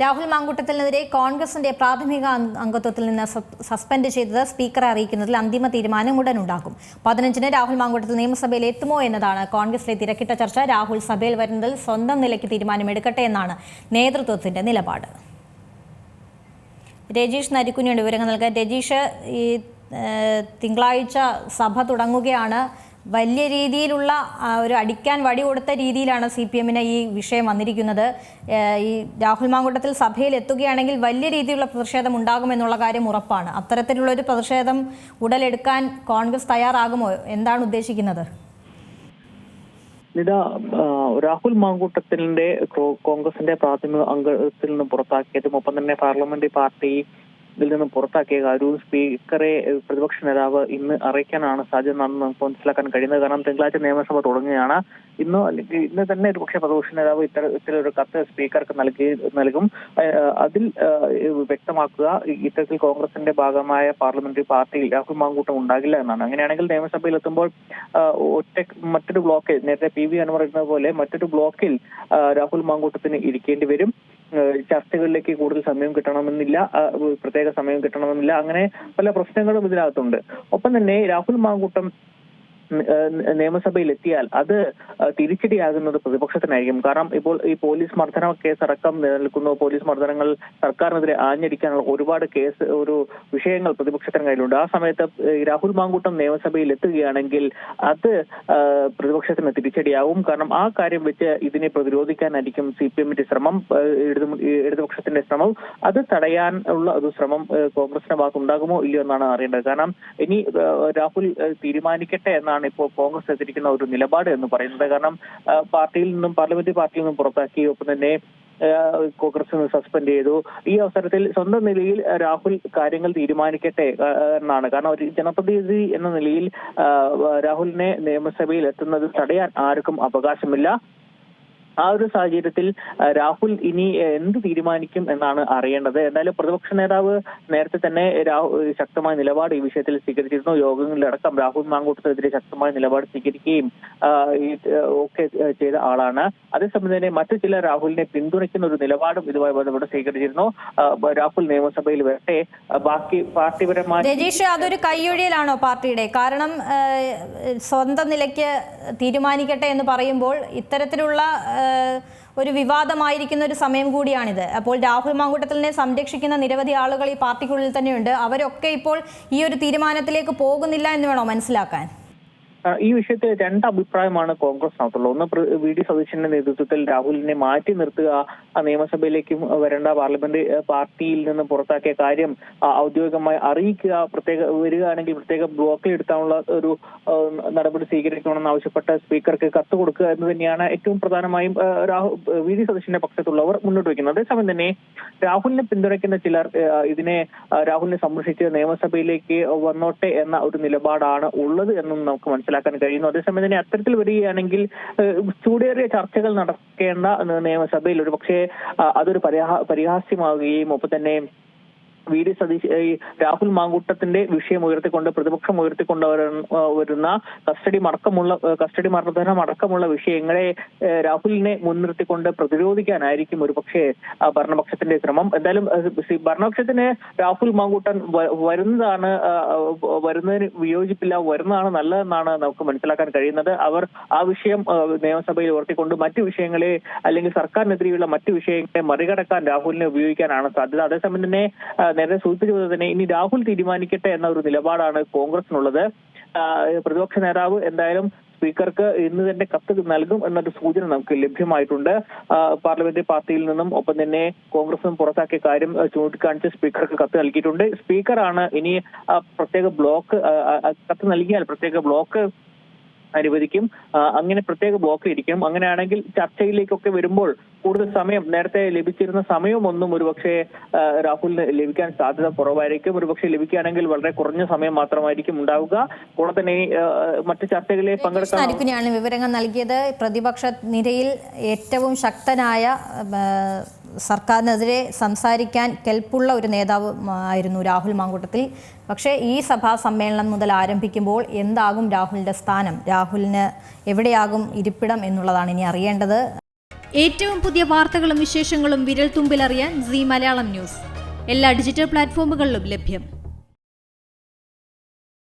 രാഹുൽ മാങ്കൂട്ടത്തിനെതിരെ കോൺഗ്രസിന്റെ പ്രാഥമിക അംഗത്വത്തിൽ നിന്ന് സസ്പെൻഡ് ചെയ്തത് സ്പീക്കറെ അറിയിക്കുന്നതിൽ അന്തിമ തീരുമാനം ഉടൻ ഉണ്ടാകും പതിനഞ്ചിന് രാഹുൽ മാങ്കൂട്ടത്തിൽ നിയമസഭയിൽ എത്തുമോ എന്നതാണ് കോൺഗ്രസിലെ തിരക്കിട്ട ചർച്ച. രാഹുൽ സഭയിൽ വരുന്നതിൽ സ്വന്തം നിലയ്ക്ക് തീരുമാനമെടുക്കട്ടെ എന്നാണ് നേതൃത്വത്തിന്റെ നിലപാട്. രജീഷ് നരിക്കുഞ്ഞുണ്ട് വിവരങ്ങൾ നൽകാൻ. രജീഷ് ഈ തിങ്കളാഴ്ച സഭ തുടങ്ങുകയാണ്. വലിയ രീതിയിലുള്ള ഒരു അടിക്കാൻ വടി കൊടുത്ത രീതിയിലാണ് സി പി എമ്മിന് ഈ വിഷയം വന്നിരിക്കുന്നത്. ഈ രാഹുൽ മാങ്കൂട്ടത്തിൽ സഭയിൽ എത്തുകയാണെങ്കിൽ വലിയ രീതിയിലുള്ള പ്രതിഷേധം ഉണ്ടാകുമെന്നുള്ള കാര്യം ഉറപ്പാണ്. അത്തരത്തിലുള്ള ഒരു പ്രതിഷേധം ഉടലെടുക്കാൻ കോൺഗ്രസ് തയ്യാറാകുമോ? എന്താണ് ഉദ്ദേശിക്കുന്നത്? നിത രാഹുൽ മാങ്കൂട്ടത്തിന്റെ കോൺഗ്രസിന്റെ പ്രാഥമിക അംഗത്തിൽ നിന്ന് പുറത്താക്കിയതും ഒപ്പം തന്നെ പാർലമെന്ററി പാർട്ടി ഇതിൽ നിന്നും പുറത്താക്കിയ കാര്യവും സ്പീക്കറെ പ്രതിപക്ഷ നേതാവ് ഇന്ന് അറിയിക്കാനാണ് സാധ്യത എന്നാണ് നമുക്ക് മനസ്സിലാക്കാൻ കഴിയുന്നത്. കാരണം തിങ്കളാഴ്ച നിയമസഭ തുടങ്ങുകയാണ്. ഇന്നോ ഇന്ന് തന്നെ ഒരു പക്ഷേ പ്രതിപക്ഷ നേതാവ് ഇത്തരത്തിലൊരു കത്ത് സ്പീക്കർക്ക് നൽകി നൽകും. അതിൽ വ്യക്തമാക്കുക ഇത്തരത്തിൽ കോൺഗ്രസിന്റെ ഭാഗമായ പാർലമെന്ററി പാർട്ടിയിൽ രാഹുൽ മാങ്കൂട്ടം ഉണ്ടാകില്ല എന്നാണ്. അങ്ങനെയാണെങ്കിൽ നിയമസഭയിൽ എത്തുമ്പോൾ ഒറ്റ മറ്റൊരു ബ്ലോക്കിൽ നേരത്തെ പി വി ഇരുന്ന പോലെ മറ്റൊരു ബ്ലോക്കിൽ രാഹുൽ മാങ്കൂട്ടത്തിന് ഇരിക്കേണ്ടി വരും. ചർച്ചകളിലേക്ക് കൂടുതൽ സമയം കിട്ടണമെന്നില്ല പ്രത്യേക സമയം കിട്ടണമെന്നില്ല അങ്ങനെ പല പ്രശ്നങ്ങളും ഇതിനകത്തുണ്ട്. ഒപ്പം തന്നെ രാഹുൽ മാങ്കൂട്ടം ന- ഏഹ് നിയമസഭയിൽ എത്തിയാൽ അത് തിരിച്ചടിയാകുന്നത് പ്രതിപക്ഷത്തിനായിരിക്കും. കാരണം ഇപ്പോൾ ഈ പോലീസ് മർദ്ദന കേസ് അടക്കം നിലനിൽക്കുന്നു. പോലീസ് മർദ്ദനങ്ങൾ സർക്കാരിനെതിരെ ആഞ്ഞടിക്കാനുള്ള ഒരുപാട് കേസ് ഒരു വിഷയങ്ങൾ പ്രതിപക്ഷത്തിന് കയ്യിലുണ്ട്. ആ സമയത്ത് രാഹുൽ മാങ്കൂട്ടം നിയമസഭയിൽ എത്തുകയാണെങ്കിൽ അത് പ്രതിപക്ഷത്തിന് തിരിച്ചടിയാവും. കാരണം ആ കാര്യം വെച്ച് ഇതിനെ പ്രതിരോധിക്കാനായിരിക്കും സി പി എമ്മിന്റെ ശ്രമം ഇടതുപക്ഷത്തിന്റെ ശ്രമം. അത് തടയാൻ ഉള്ള ഒരു ശ്രമം കോൺഗ്രസിന്റെ ഭാഗത്ത് ഉണ്ടാകുമോ ഇല്ലയോ എന്നാണ് അറിയേണ്ടത്. കാരണം ഇനി രാഹുൽ തീരുമാനിക്കട്ടെ എന്നാണ് ഇപ്പോൾ കോൺഗ്രസ് എത്തിയിരിക്കുന്ന ഒരു നിലപാട് എന്ന് പറയുന്നത്. കാരണം പാർട്ടിയിൽ നിന്നും പാർലമെന്റ് പാർട്ടിയിൽ നിന്നും പുറത്താക്കി ഒപ്പം തന്നെ കോൺഗ്രസ് നിന്ന് സസ്പെൻഡ് ചെയ്തു. ഈ അവസരത്തിൽ സ്വന്തം നിലയിൽ രാഹുൽ കാര്യങ്ങൾ തീരുമാനിക്കട്ടെ എന്നാണ്. കാരണം ഒരു ജനപ്രതിനിധി എന്ന നിലയിൽ രാഹുലിനെ നിയമസഭയിൽ എത്തുന്നത് തടയാൻ ആർക്കും അവകാശമില്ല. ആ ഒരു സാഹചര്യത്തിൽ രാഹുൽ ഇനി എന്ത് തീരുമാനിക്കും എന്നാണ് അറിയേണ്ടത്? എന്തായാലും പ്രതിപക്ഷ നേതാവ് നേരത്തെ തന്നെ ശക്തമായ നിലപാട് ഈ വിഷയത്തിൽ സ്വീകരിച്ചിരുന്നു. യോഗങ്ങളിലടക്കം രാഹുൽ മാങ്കൂട്ടത്തിനെതിരെ ശക്തമായ നിലപാട് സ്വീകരിക്കുകയും ഒക്കെ ചെയ്ത ആളാണ്. അതേസമയം തന്നെ മറ്റു ചില രാഹുലിനെ പിന്തുണയ്ക്കുന്ന ഒരു നിലപാടും ഇതുമായി ബന്ധപ്പെട്ട് സ്വീകരിച്ചിരുന്നു. രാഹുൽ നിയമസഭയിൽ വരട്ടെ. ബാക്കി പാർട്ടിപരമായ രജീഷ് അതൊരു കൈയൊഴിയലാണോ പാർട്ടിയുടെ? കാരണം സ്വന്തം നിലയ്ക്ക് തീരുമാനിക്കട്ടെ എന്ന് പറയുമ്പോൾ ഇത്തരത്തിലുള്ള ഒരു വിവാദമായിരിക്കുന്ന ഒരു സമയം കൂടിയാണിത്. അപ്പോൾ രാഹുൽ മാങ്കൂട്ടത്തിലിനെ സംരക്ഷിക്കുന്ന നിരവധി ആളുകൾ ഈ പാർട്ടിക്കുള്ളിൽ തന്നെയുണ്ട്. അവരൊക്കെ ഇപ്പോൾ ഈ ഒരു തീരുമാനത്തിലേക്ക് പോകുന്നില്ല എന്ന് വേണോ മനസ്സിലാക്കാൻ? ഈ വിഷയത്തിൽ രണ്ട് അഭിപ്രായമാണ് കോൺഗ്രസിനകത്തുള്ളത്. ഒന്ന് വി ഡി സതീശന്റെ നേതൃത്വത്തിൽ രാഹുലിനെ മാറ്റി നിർത്തുക നിയമസഭയിലേക്ക് വരേണ്ട പാർലമെന്റ് പാർട്ടിയിൽ നിന്ന് പുറത്താക്കിയ കാര്യം ഔദ്യോഗികമായി അറിയിക്കുക പ്രത്യേക വരികയാണെങ്കിൽ പ്രത്യേക ബ്ലോക്കിൽ എടുക്കാനുള്ള ഒരു നടപടി സ്വീകരിക്കണമെന്ന് ആവശ്യപ്പെട്ട സ്പീക്കർക്ക് കത്ത് കൊടുക്കുക എന്ന് തന്നെയാണ് ഏറ്റവും പ്രധാനമായും രാഹുൽ വി ഡി സതീശന്റെ പക്ഷത്തുള്ളവർ മുന്നോട്ട് വയ്ക്കുന്നത്. അതേസമയം തന്നെ രാഹുലിനെ പിന്തുണയ്ക്കുന്ന ചിലർ ഇതിനെ രാഹുലിനെ സംരക്ഷിച്ച് നിയമസഭയിലേക്ക് വന്നോട്ടെ എന്ന ഒരു നിലപാടാണ് ഉള്ളത് എന്നും നമുക്ക് മനസ്സിലാക്കാൻ കഴിയുന്നു. അതേസമയം തന്നെ അത്തരത്തിൽ വരികയാണെങ്കിൽ ചൂടേറിയ ചർച്ചകൾ നടക്കേണ്ട നിയമസഭയിൽ ഒരു പക്ഷേ അതൊരു പരിഹാ പരിഹാസ്യമാവുകയും ഒപ്പം തന്നെ വി ഡി സതീശ് ഈ രാഹുൽ മാങ്കൂട്ടത്തിന്റെ വിഷയം ഉയർത്തിക്കൊണ്ട് പ്രതിപക്ഷം ഉയർത്തിക്കൊണ്ട് വരുന്ന കസ്റ്റഡി മടക്കമുള്ള കസ്റ്റഡി മർദ്ദനം അടക്കമുള്ള വിഷയങ്ങളെ രാഹുലിനെ മുൻനിർത്തിക്കൊണ്ട് പ്രതിരോധിക്കാനായിരിക്കും ഒരു പക്ഷേ ആ, ഭരണപക്ഷത്തിന്റെ ശ്രമം. എന്തായാലും ഭരണപക്ഷത്തിന് രാഹുൽ മാങ്കൂട്ടൻ വരുന്നതാണ് വരുന്നതിന് വിയോജിപ്പില്ല വരുന്നതാണ് നല്ലതെന്നാണ് നമുക്ക് മനസ്സിലാക്കാൻ കഴിയുന്നത്. അവർ ആ വിഷയം നിയമസഭയിൽ ഉയർത്തിക്കൊണ്ട് മറ്റു വിഷയങ്ങളെ അല്ലെങ്കിൽ സർക്കാരിനെതിരെയുള്ള മറ്റു വിഷയങ്ങളെ മറികടക്കാൻ രാഹുലിനെ ഉപയോഗിക്കാനാണ് സാധ്യത. അതേസമയം തന്നെ നേരത്തെ സൂചിപ്പിച്ചത് തന്നെ ഇനി രാഹുൽ തീരുമാനിക്കട്ടെ എന്ന ഒരു നിലപാടാണ് കോൺഗ്രസിനുള്ളത്. പ്രതിപക്ഷ നേതാവ് എന്തായാലും സ്പീക്കർക്ക് ഇന്ന് തന്നെ കത്ത് നൽകും എന്നൊരു സൂചന നമുക്ക് ലഭ്യമായിട്ടുണ്ട്. പാർലമെന്ററി പാർലമെന്റ് പാർട്ടിയിൽ നിന്നും ഒപ്പം തന്നെ കോൺഗ്രസും പുറത്താക്കിയ കാര്യം ചൂണ്ടിക്കാണിച്ച് സ്പീക്കർക്ക് കത്ത് നൽകിയിട്ടുണ്ട്. സ്പീക്കറാണ് ഇനി പ്രത്യേക ബ്ലോക്ക് കത്ത് നൽകിയാൽ പ്രത്യേക ബ്ലോക്ക് അനുവദിക്കും. അങ്ങനെ പ്രത്യേക ബ്ലോക്ക് ഇരിക്കും. അങ്ങനെയാണെങ്കിൽ ചർച്ചയിലേക്കൊക്കെ വരുമ്പോൾ കൂടുതൽ സമയം നേരത്തെ ലഭിച്ചിരുന്ന സമയമൊന്നും ഒരുപക്ഷെ ആ, രാഹുലിന് ലഭിക്കാൻ സാധ്യത കുറവായിരിക്കും. ഒരുപക്ഷെ ലഭിക്കുകയാണെങ്കിൽ വളരെ കുറഞ്ഞ സമയം മാത്രമായിരിക്കും ഉണ്ടാവുക. കൂടെ തന്നെ മറ്റ് ചർച്ചകളിൽ പങ്കെടുക്കാൻ വിവരങ്ങൾ നൽകിയത്. പ്രതിപക്ഷ നിരയിൽ ഏറ്റവും ശക്തനായ സർക്കാരിനെതിരെ സംസാരിക്കാൻ കെൽപ്പുള്ള ഒരു നേതാവ് ആയിരുന്നു രാഹുൽ മാങ്കൂട്ടത്തിൽ. പക്ഷേ ഈ സഭാ സമ്മേളനം മുതൽ ആരംഭിക്കുമ്പോൾ എന്താകും രാഹുലിന്റെ സ്ഥാനം? രാഹുലിന് എവിടെയാകും ഇരിപ്പിടം എന്നുള്ളതാണ് ഇനി അറിയേണ്ടത്. ഏറ്റവും പുതിയ വാർത്തകളും വിശേഷങ്ങളും വിരൽ തുമ്പിലറിയാൻ സി മലയാളം ന്യൂസ്. എല്ലാ ഡിജിറ്റൽ പ്ലാറ്റ്ഫോമുകളിലും ലഭ്യം.